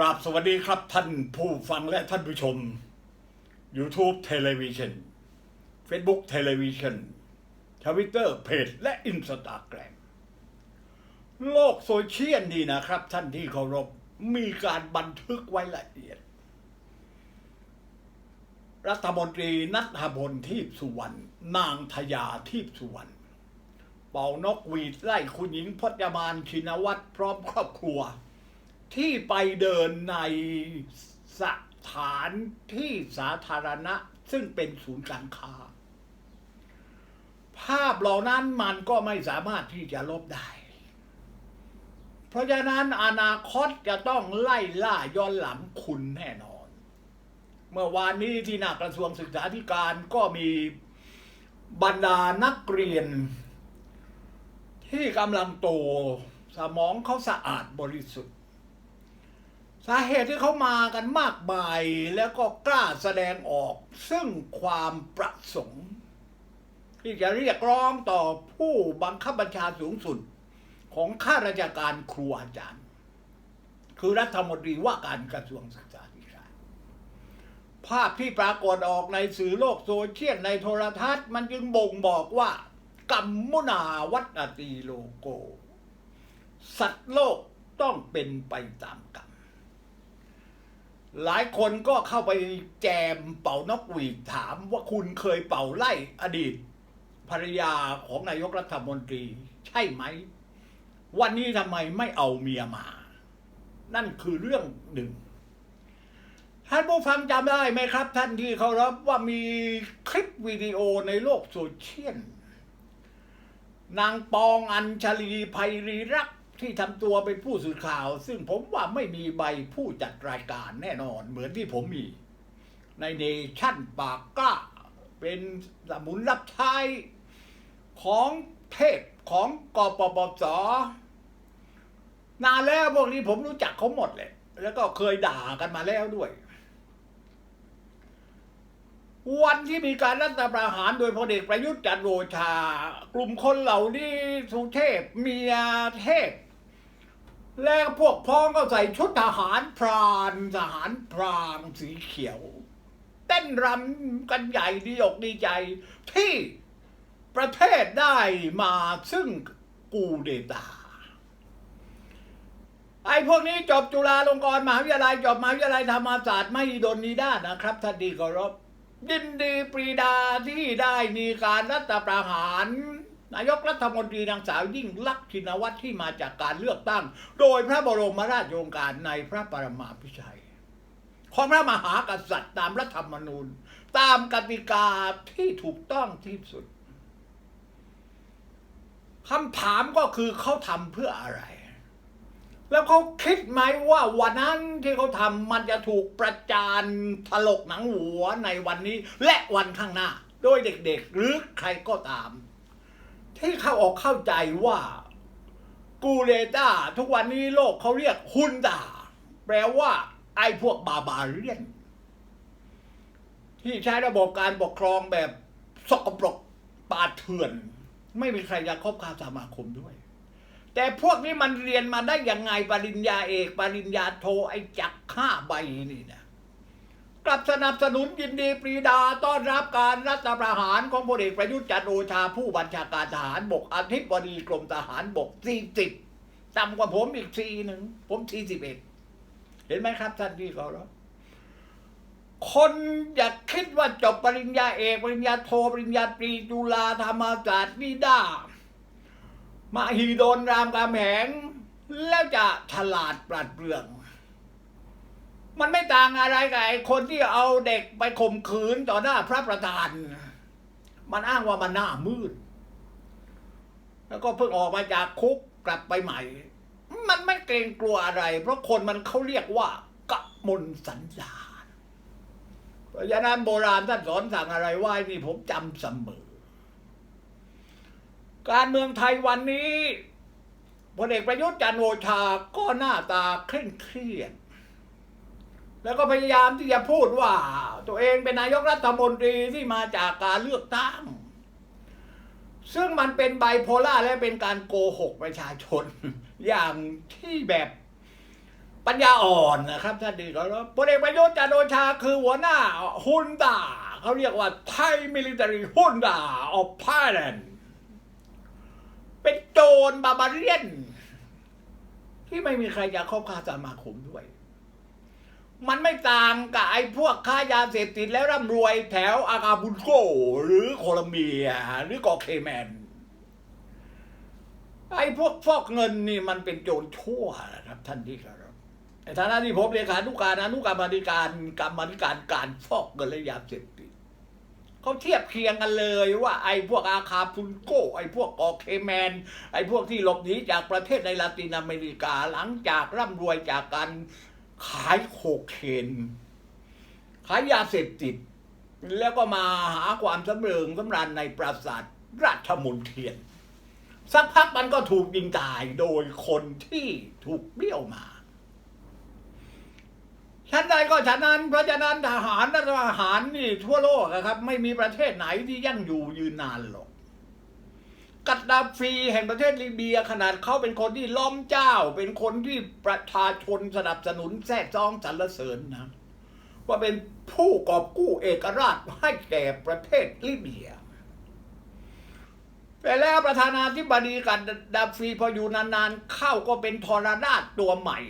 ราบสวัสดีครับท่านผู้ฟังและท่านผู้ชม YouTube Television Facebook Television Twitter เพจและ Instagram โลกโซเชียลนี่นะครับ ท่านที่เคารพมีการบันทึกไว้ละเอียด รัฐมนตรีนัทพลทีพสุวรรณนางทยาทีพสุวรรณเป่านกหวีดไล่คุณหญิงพจมานชินวัตรพร้อมครอบครัว ที่ไปเดินในสถานที่สาธารณะ ซึ่งเป็นศูนย์การค้า ภาพเหล่านั้นมันก็ไม่สามารถที่จะลบได้ เพราะฉะนั้นอนาคตจะต้องไล่ล่าย้อนหลังคุณแน่นอน เมื่อวานนี้ที่หน้ากระทรวงศึกษาธิการก็มีบรรดานักเรียน ที่กำลังโตสมองเขาสะอาดบริสุทธิ์ สาเหตุที่เขามากันมากมายแล้วก็กล้าแสดงออก ซึ่งความประสงค์ ที่จะเรียกร้องต่อผู้บังคับบัญชาสูงสุด ของข้าราชการครูอาจารย์ คือรัฐมนตรีว่าการกระทรวงศึกษาธิการภาพที่ปรากฏออกในสื่อโลกโซเชียลในโทรทัศน์ มันจึงบ่งบอกว่ากัมมุนาวัตตีโลโก สัตว์โลกต้องเป็นไปตามกรรม หลายคนก็เข้าไปแจมเป่านกหวีดถามว่าคุณเคยเป่าไล่อดีต ภรรยาของนายกรัฐมนตรี ใช่ไหม วันนี้ทำไมไม่เอาเมียมา นั่นคือเรื่องหนึ่งท่านผู้ฟังจำได้ไหมครับ ท่านที่เคารพว่ามีคลิปวิดีโอในโลกโซเชียลนางปองอัญชลีภัยรีรัก ที่ทำตัวเป็นผู้สื่อข่าว ซึ่งผมว่าไม่มีใบผู้จัดรายการแน่นอน เหมือนที่ผมมี ในเนชั่นปากกล้า เป็นสมุนรับใช้ของเทพของกปปสนานแล้วพวกนี้ผมรู้จักเขาหมดเลย แล้วก็เคยด่ากันมาแล้วด้วย วันที่มีการรัฐประหารโดยพลเอกประยุทธ์จันทร์โอชากลุ่มคนเหล่านี้สุเทพเมียเทพ แล้วพวกพ้องก็ใส่ชุดทหารพรานทหารพรางสีเขียว เต้นรำกันใหญ่ดีอกดีใจ ที่ประเทศได้มาซึ่งกูเดตาไอ้พวกนี้จบจุฬาลงกรณ์มหาวิทยาลัยจบมหาวิทยาลัยธรรมศาสตร์ไม่โดนนิด้านะครับท่านดีเคารพยินดีปรีดาที่ได้มีการรัฐประหาร นายกรัฐมนตรีนางสาวยิ่งลักษณ์ชินวัตรที่มาจากการเลือกตั้ง โดยพระบรมราชโองการในพระปรมาภิไธยของพระมหากษัตริย์ตามรัฐธรรมนูญ ตามกติกาที่ถูกต้องที่สุดคำถามก็คือเขาทำเพื่ออะไร แล้วเขาคิดไหมว่าวันนั้นที่เขาทำมันจะถูกประจานถลกหนังหัวในวันนี้ และวันข้างหน้า โดยเด็กๆ หรือใครก็ตาม ที่เขาออกเข้าใจว่ากูเลต้าทุกวันนี้โลกเขาเรียกฮุนดาแปลว่าไอ้พวกบาบาเรียน ที่ใช้ระบบการปกครองแบบสกปรกปาเถื่อน ไม่มีใครอยากคบคาสมาคมด้วย แต่พวกนี้มันเรียนมาได้ยังไงปริญญาเอก ปริญญาโทไอ้จักห้าใบนี่นะ กลับสนับสนุนยินดีปรีดาต้อนรับการรัฐประหารของพลเอกประยุทธ์จันทร์โอชาผู้บัญชาการทหารบกอธิบดีกรมทหารบกสี่สิบต่ำกว่าผมอีกสี่หนึ่ง ผมสี่สิบเอ็ดเห็นไหมครับท่านที่เขาแล้วคนอย่าคิดว่าจบปริญญาเอกปริญญาโทปริญญาตรีจุฬาธรรมศาสตร์นิด้ามาฮีโดนรามกำแหงแล้วจะฉลาดปราดเปรื่อง มันไม่ต่างอะไรกับไอ้คนที่เอาเด็กไปข่มขืนต่อหน้าพระประธาน มันอ้างว่ามันหน้ามืด แล้วก็เพิ่งออกมาจากคุกกลับไปใหม่ มันไม่เกรงกลัวอะไร เพราะคนมันเขาเรียกว่ากะมลสัญญาเพราะฉะนั้นโบราณท่านสอนสั่งอะไรไว้นี่ผมจำเสมอ การเมืองไทยวันนี้พลเอกประยุทธ์จันโอชาก็หน้าตาเคร่งเครียด แล้วก็พยายามที่จะพูดว่า ตัวเองเป็นนายกรัฐมนตรีที่มาจากการเลือกตั้ง ซึ่งมันเป็นไบโพล่าและเป็นการโกหกประชาชน อย่างที่แบบปัญญาอ่อนนะครับท่านดีก็แล้วพลเอกประยุทธ์จันทร์โอชาคือหัวหน้าฮุนดาเขาเรียกว่าไทยมิลิเตอรี่ฮุนดาออฟไทยแลนด์เป็นโจรบาบาเรียน ที่ไม่มีใครอยากเข้าค้าสมาคมด้วย มันไม่ต่างกับไอ้พวกค้ายาเสพติดแล้วร่ำรวยแถวอากาบุนโกหรือโคลัมเบีย หรือกาะเคแมน ไอ้พวกฟอกเงินนี่มันเป็นโจรชั่วนะครับท่านที่ครับในฐานะที่ผมเลขานุการอนุกรรมธิการกรรมธิการการฟอกเงินและยาเสพติดเขาเทียบเคียงกันเลยว่าไอ้พวกอาคาพุนโก ไอ้พวกกอเคแมน ไอ้พวกที่หลบหนีจากประเทศในลาตินอเมริกาหลังจากร่ำรวยจากการ ขายโคเคนขายยาเสพติด แล้วก็มาหาความสำเริงสำราญในปราสาทราชมนเทียน สักพักมันก็ถูกยิงตายโดยคนที่ถูกเบี้ยวมาชั้นใดก็ฉะนั้น เพราะฉะนั้นทหารรัฐทหารนี่ทั่วโลกอะครับ ไม่มีประเทศไหนที่ยั่งอยู่ยืนนานหรอก กัดดาฟีแห่งประเทศลิเบียขนาดเขาเป็นคนที่ล้อมเจ้า เป็นคนที่ประชาชนสนับสนุนแท้จ้องสรรเสริญนะ ว่าเป็นผู้กอบกู้เอกราชให้แก่ประเทศลิเบียแต่แล้วประธานาธิบดีกันดาฟีพออยู่นานๆเข้าก็เป็นทรราชตัวใหม่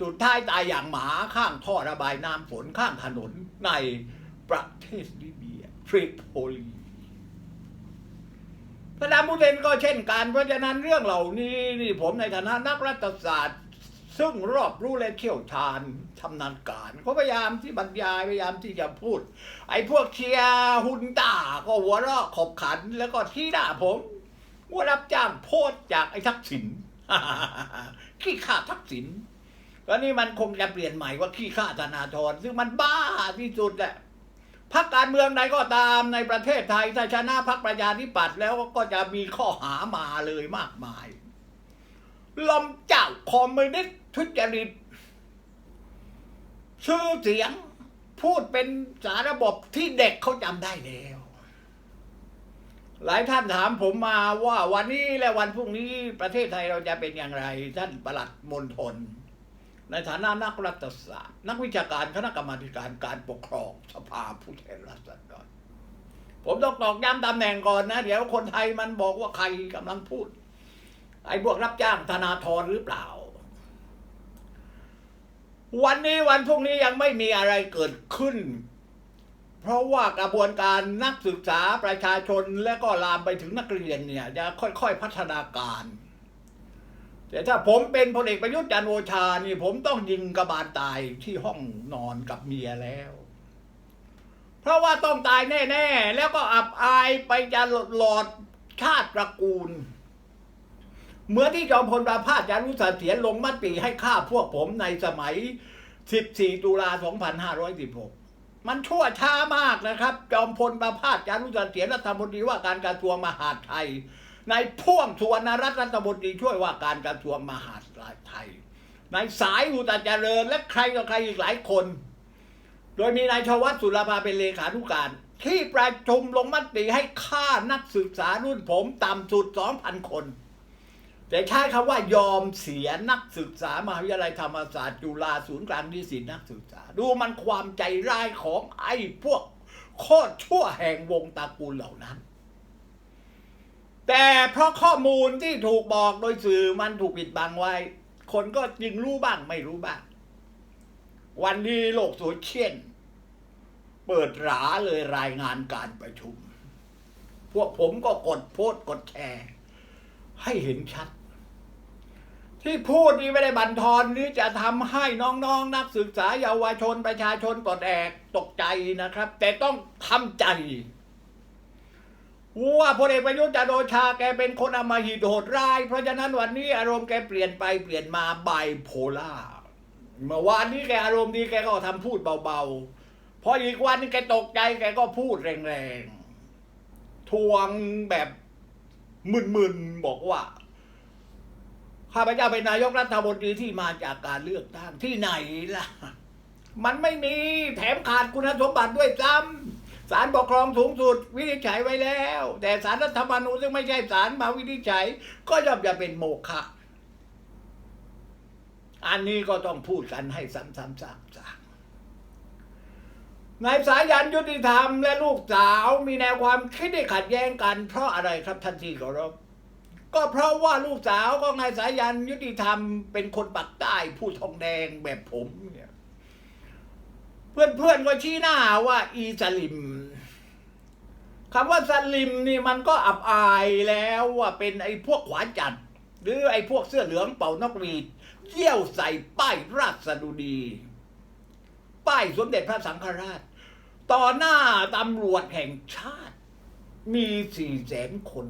สุดท้ายตายอย่างหมาข้างท่อระบายน้ำฝนข้างถนนในประเทศลิเบียทริโพลี สดามฮุสเซนก็เช่นกัน เพราะฉะนั้นเรื่องเหล่านี้นี่ผมในฐานะนักรัฐศาสตร์ ซึ่งรอบรู้และเชี่ยวชาญชำนาญการก็พยายามที่บรรยายพยายามที่จะพูด ไอ้พวกเชียร์ฮุนตาก็หัวเราะขบขัน แล้วก็ที่ด่าผมว่ารับจ้างโพสจากไอ้ทักษิณขี้ข้าทักษิณแล้วนี่มันคงจะเปลี่ยนใหม่ว่าขี้ข้าธนาธรซึ่งมันบ้าที่สุดแหละ พักการเมืองใดก็ตามในประเทศไทยถ้าชนะพักประชาธิปัตย์แล้วก็จะมีข้อหามาเลยมากมายลมเจ้าคอมมิวนิสต์ทุจริตชื่อเสียงพูดเป็นสารระบบที่เด็กเขาจำได้แล้ว หลายท่านถามผมมาว่าวันนี้และวันพรุ่งนี้ประเทศไทยเราจะเป็นอย่างไร ท่านประหลัดมณฑล ในฐานะนักรัฐศาสตร์ นักวิชาการคณะกรรมาการการปกครองสภาผู้แทนราษฎรผมต้องตอกย้ำตำแหน่งก่อนนะ เดี๋ยวคนไทยมันบอกว่าใครกำลังพูด ไอ้พวกรับจ้างธนาธรหรือเปล่า วันนี้วันพรุ่งนี้ยังไม่มีอะไรเกิดขึ้น เพราะว่ากระบวนการนักศึกษาประชาชนและก็ลามไปถึงนักเรียนเนี่ยจะค่อยๆพัฒนาการ แต่ถ้าผมเป็นพลเอกประยุทธ์จันโอชานี่ผมต้องยิงกระบาลตายที่ห้องนอนกับเมียแล้ว เพราะว่าต้องตายแน่ๆ แล้วก็อับอายไปจะหลอดชาติตระกูล เหมื่อนที่จอมพลประภาสจารุเสถียรลงมติให้ฆ่าพวกผมในสมัย 14 ตุลา 2516 มันชั่วช้ามากนะครับ จอมพลประภาสจารุเสถียรรัฐมนตรีว่าการกระทรวงมหาดไทย ในพ่วงสุวรรณรัตน์รัฐมนตรีช่วยว่าการกระทรวงมหาดไทยในสายอุตเจริญและใครต่อใครอีกหลายคน โดยมีนายชวัฒสุรภาเป็นเลขานุการ ที่ประชุมลงมติให้ฆ่านักศึกษารุ่นผมต่ำสุด 2,000 คน แต่ใช้คำว่ายอมเสียนักศึกษามหาวิทยาลัยธรรมศาสตร์จุฬาศูนย์กลางนิสิตนักศึกษา ดูมันความใจร้ายของไอ้พวกโคตรชั่วแห่งวงตระกูลเหล่านั้น แต่เพราะข้อมูลที่ถูกบอกโดยสื่อมันถูกปิดบังไว้ คนก็จึงรู้บ้างไม่รู้บ้าง วันนี้โลกโซเชียลเปิดหราเลยรายงานการประชุม พวกผมก็กดโพสต์กดแชร์ ให้เห็นชัด ที่พูดนี้ไม่ได้บันทอนหรือจะทำให้น้องๆนนักศึกษาเยาวชนประชาชนปลดแอกตกใจนะครับ แต่ต้องทำใจ ว่าพลเอกประยุทธ์จันโอชาแกเป็นคนอมหิตโหดร้าย เพราะฉะนั้นวันนี้อารมณ์แกเปลี่ยนไปเปลี่ยนมาไบโพล่าเมื่อวานนี้แกอารมณ์ดีแกก็ทำพูดเบาๆ พออีกวันนึงแกตกใจแกก็พูดแรงๆ ทวงแบบมึนๆ บอกว่าข้าพเจ้าเป็นนายกรัฐมนตรีที่มาจากการเลือกตั้งที่ไหนล่ะ มันไม่มีแถมขาดคุณสมบัติด้วยซ้ำ ศาลปกครองสูงสุดวินิจฉัยไว้แล้ว แต่ศาลรัฐธรรมนูญซึ่งไม่ใช่ศาลมาวินิจฉัย ก็ย่อมจะเป็นโมฆะอันนี้ก็ต้องพูดกันให้ซ้ำๆซากๆนายสายันยุติธรรมและลูกสาวมีแนวความคิดที่ขัดแย้งกัน เพราะอะไรครับท่านที่เคารพก็เพราะว่าลูกสาวของนายสายันยุติธรรมเป็นคนปักใต้ผู้ทองแดงแบบผมเนี่ย เพื่อนๆก็ชี้หน้าว่า อีสลิม คำว่าสลิมนี่มันก็อับอายแล้วว่าเป็นไอ้พวกขวาจัด หรือไอ้พวกเสื้อเหลืองเป่านกหวีดเยี่ยวใส่ป้ายราชดุดี ป้ายสมเด็จพระสังฆราช ต่อหน้าตำรวจแห่งชาติ มีสี่แสนคน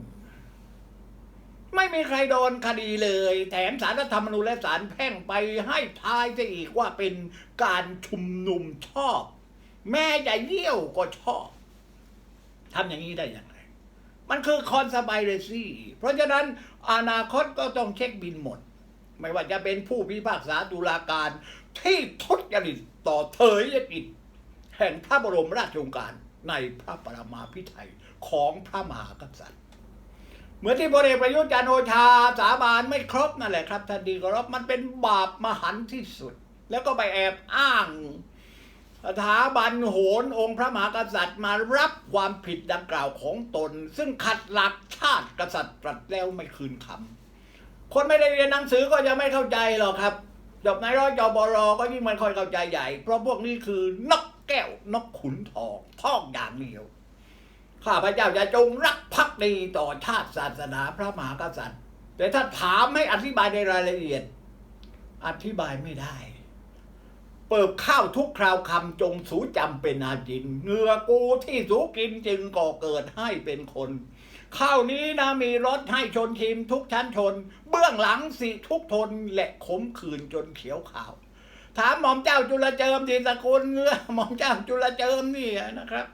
ไม่มีใครโดนคดีเลย แถมสารรัฐธรรมนูญและศาลแพ่งไปให้ทายจะอีกว่าเป็นการชุมนุมชอบ แม่จะเยี่ยวก็ชอบ ทำอย่างนี้ได้ย่างไรมันคือคอนสบายเรซี่เพราะฉะนั้นอนาคตก็ต้องเช็คบินหมด ไม่ว่าจะเป็นผู้พิพากษาตุลาการ ที่ทุจริตต่อเถยกิจแห่งพระบรมราชโองการในพระปรมาภิไธยของพระมหากษัตริย์ เหมือนที่พลเอกประยุทธ์จันโอชาสาบานไม่ครบนั่นแหละครับท่านดีกรับมันเป็นบาปมหันต์ที่สุด แล้วก็ไปแอบอ้าง สถาบันโหนองค์พระมหากษัตริย์มารับความผิดดังกล่าวของตน ซึ่งขัดหลักชาติกษัตริย์ตรัสแล้วไม่คืนคำคนไม่ได้เรียนหนังสือก็ยังไม่เข้าใจหรอกครับจบนายร้อยจบรอก็ยิ่งไม่ค่อยเข้าใจใหญ่ เพราะพวกนี้คือนกแก้วนกขุนทองท่องอย่างเดียวข้าพเจ้าจะจงรักภักดีต่อชาติศาสนาพระมหากษัตริย์ แต่ถ้าถามให้อธิบายในรายละเอียด อธิบายไม่ได้ เปิบข้าวทุกคราวคำจงสูจำเป็นอาจินเหงือกูที่สูกินจึงก่อเกิดให้เป็นคน ข้าวนี้นะมีรสให้ชนชิมทุกชั้นชน เบื้องหลังสิทุกทนและขมขื่นจนเขียวขาว ถามหม่อมเจ้าจุลเจิมดีสกุลเงือหม่อมเจ้าจุลเจิมนี่นะครับ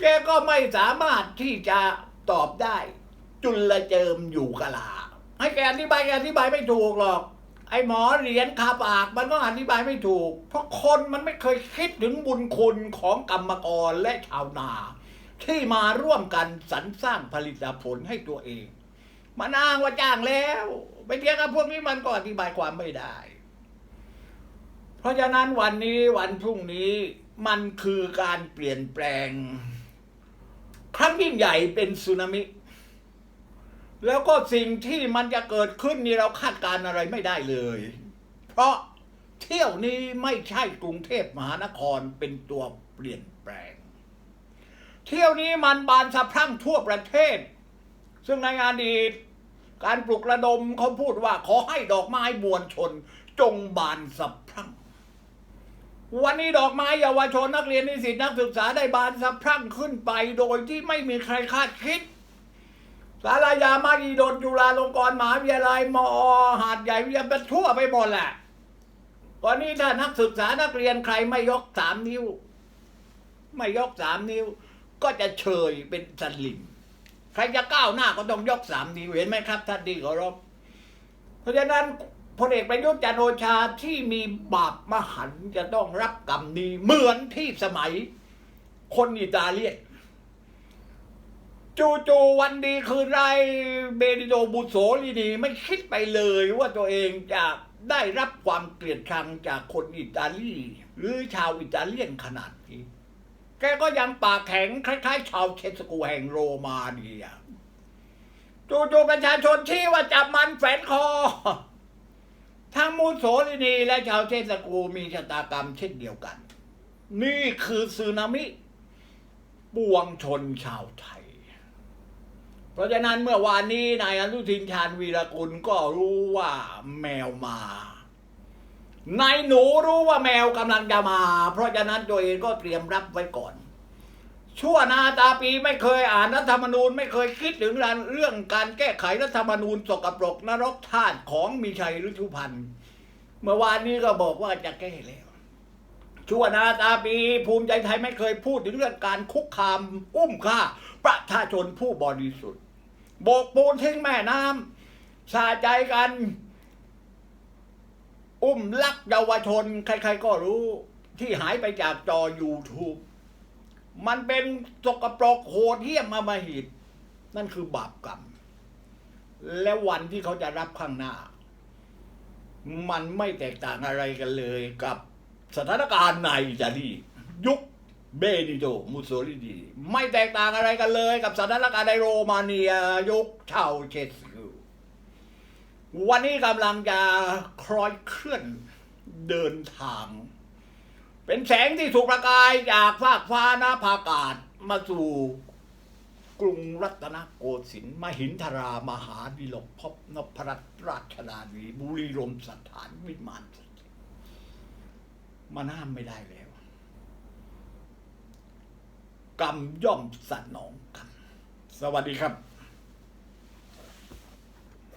แกก็ไม่สามารถที่จะตอบได้ จุลเจิมอยู่กะลา ให้แกอธิบายแกอธิบายไม่ถูกหรอก ไอ้หมอเหรียญคาปากมันก็อธิบายไม่ถูก เพราะคนมันไม่เคยคิดถึงบุญคุณของกรรมกรและชาวนา ที่มาร่วมกันสรรสร้างผลิตผลให้ตัวเอง มันอ้างว่าจ้างแล้วไปเทียงกับพวกนี้มันก็อธิบายความไม่ได้ เพราะฉะนั้นวันนี้วันพรุ่งนี้มันคือการเปลี่ยนแปลง ครั้งยิ่งใหญ่เป็นสึนามิ แล้วก็สิ่งที่มันจะเกิดขึ้นนี่เราคาดการณ์อะไรไม่ได้เลย เพราะเที่ยวนี้ไม่ใช่กรุงเทพมหานครเป็นตัวเปลี่ยนแปลง เที่ยวนี้มันบานสะพรั่งทั่วประเทศ ซึ่งในอดีตการปลุกระดมเขาพูดว่าขอให้ดอกไม้มวลชน จงบานสะพรั่ง วันนี้ดอกไม้เยาวชนนักเรียนนิสิตนักศึกษาได้บานสะพรั่งขึ้นไปโดยที่ไม่มีใครคาดคิด สารยามารีดลจุฬาลงกรณ์มหาวิทยาลัยมอหาดใหญ่วิทยาเป็นทั่วไปหมดแหละตอนนี้ถ้านักศึกษานักเรียนใครไม่ยกสามนิ้ว ไม่ยกสามนิ้ว ก็จะเฉยเป็นสลิมใครจะก้าวหน้าก็ต้องยกสามนิ้วเห็นไหมครับท่านดีขอรับเพราะฉะนั้นพลเอกประยุทธ์จันโอชาที่มีบาปมหันจะต้องรับกรรมนี้เหมือนที่สมัยคนอิตาเลียน จู่ๆวันดีคืนไรเบนิโตบุโสลินีไม่คิดไปเลยว่าตัวเองจะได้รับความเกลียดชังจากคนอิตาลีหรือชาวอิตาเลียนขนาดนี้ แกก็ยังปากแข็งคล้ายๆ ชาวเชสกูแห่งโรมาเนียจู่ๆประชาชนชี้ว่าจับมันแฝนคอ ทั้งมูโสลินีและชาวเชสกูมีชะตากรรมเช่นเดียวกัน นี่คือสึนามิปวงชนชาวไทย เพราะฉะนั้นเมื่อวานนี้นายอนุทินชาญวีรกุลก็รู้ว่าแมวมานายหนูรู้ว่าแมวกำลังจะมา เพราะฉะนั้นตัวเองก็เตรียมรับไว้ก่อน ชั่วนาตาปีไม่เคยอ่านรัฐธรรมนูญไม่เคยคิดถึงเรื่องการแก้ไขรัฐธรรมนูญสกปรกนรกทาสของมีชัยฤชุพันธ์เมื่อวานนี้ก็บอกว่าจะแก้แล้ว ชั่วนาตาปีภูมิใจไทยไม่เคยพูดถึงเรื่องการคุกคามอุ้มฆ่าประชาชนผู้บริสุทธิ์ โบกปูนทิ้งแม่น้ำสาใจกัน อุ้มลักเยาวชน ใครๆก็รู้ ที่หายไปจากจอ YouTube มันเป็นสกปรกโหดเหี้ยมมามาหิต นั่นคือบาปกรรม และวันที่เขาจะรับข้างหน้า มันไม่แตกต่างอะไรกันเลยกับสถานการณ์ในอิตาลียุค เบนิโตมุสโสลินีไม่แตกต่างอะไรกันเลยกับสถานการณ์ในโรมาเนียยุคเชาเชสกูวันนี้กำลังจะคลอยเคลื่อนเดินทาง เป็นแสงที่ถูกประกายจากฟากฟ้าหน้าภากาศมาสู่กรุงรัตนโกสินทร์มหินทรามหาดิลกพบนพรัตน์ราชดานีบุรีรมสถานวิมานสถิตมันห้ามไม่ได้แล้ว กรรมย่อมสนองกรรมสวัสดีครับ